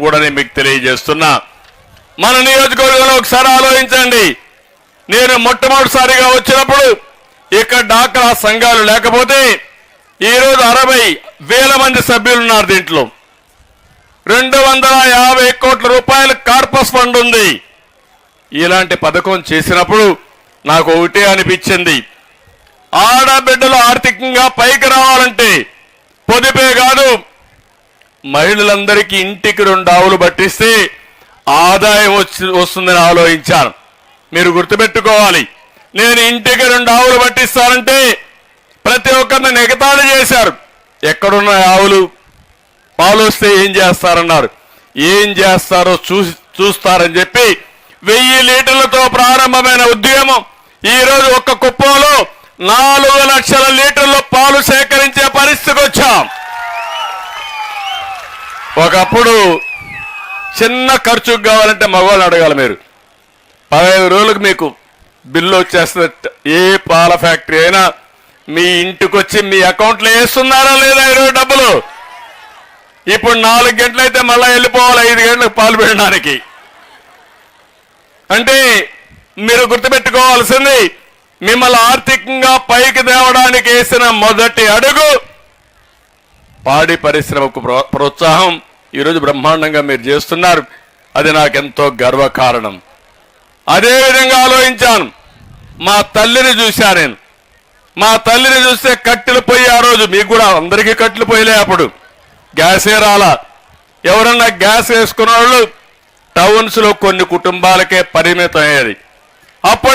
కూడా నేను మీకు తెలియజేస్తున్నా. మన నియోజకవర్గంలో ఒకసారి ఆలోచించండి. నేను మొట్టమొదటిసారిగా వచ్చినప్పుడు ఇక్కడ డాక్రా సంఘాలు లేకపోతే ఈరోజు అరవై వేల మంది సభ్యులు ఉన్నారు దీంట్లో. రెండు వందల యాభై కోట్ల రూపాయల కార్పస్ ఫండ్ ఉంది. ఇలాంటి పథకం చేసినప్పుడు నాకు ఒకటే అనిపించింది. ఆడబిడ్డలు ఆర్థికంగా పైకి రావాలంటే పొదిపే కాదు మహిళలందరికీ ఇంటికి రెండు ఆవులు పట్టిస్తే ఆదాయం వచ్చి వస్తుందని ఆలోచించాను. మీరు గుర్తుపెట్టుకోవాలి. నేను ఇంటికి రెండు ఆవులు పట్టిస్తానంటే ప్రతి ఒక్కరిని నెగతాడు చేశారు. ఎక్కడున్న ఆవులు? పాలు ఏం చేస్తారన్నారు. ఏం చేస్తారో చూసి చూస్తారని చెప్పి వెయ్యి లీటర్లతో ప్రారంభమైన ఉద్యమం ఈరోజు ఒక్క కుప్పంలో నాలుగు లక్షల లీటర్ పాలు సేకరించే పరిస్థితికి వచ్చాం ఒకప్పుడు చిన్న ఖర్చుకు కావాలంటే మగవాళ్ళు అడగాలి మీరు. పదహైదు రోజులకు మీకు బిల్లు వచ్చేస్తుంది. ఏ పాల ఫ్యాక్టరీ అయినా మీ ఇంటికి వచ్చి మీ అకౌంట్లో వేస్తున్నారా లేదా ఇరవై డబ్బులు? ఇప్పుడు నాలుగు గంటలైతే మళ్ళీ వెళ్ళిపోవాలి. ఐదు గంటలకు పాలు పెట్టడానికి. అంటే మీరు గుర్తుపెట్టుకోవాల్సింది మిమ్మల్ని ఆర్థికంగా పైకి తేవడానికి వేసిన మొదటి అడుగు పాడి పరిశ్రమకు ప్రోత్సాహం ఈరోజు బ్రహ్మాండంగా మీరు చేస్తున్నారు. అది నాకెంతో గర్వకారణం. అదే విధంగా ఆలోచించాను. మా తల్లిని చూశా నేను. మా తల్లిని చూస్తే కట్టెలు పోయి ఆ రోజు మీకు కూడా అందరికీ కట్టెలు పోయలే అప్పుడు. గ్యాసే రాలా. ఎవరన్నా గ్యాస్ వేసుకున్న వాళ్ళు టౌన్స్లో కొన్ని కుటుంబాలకే పరిమితం అయ్యేది అప్పటి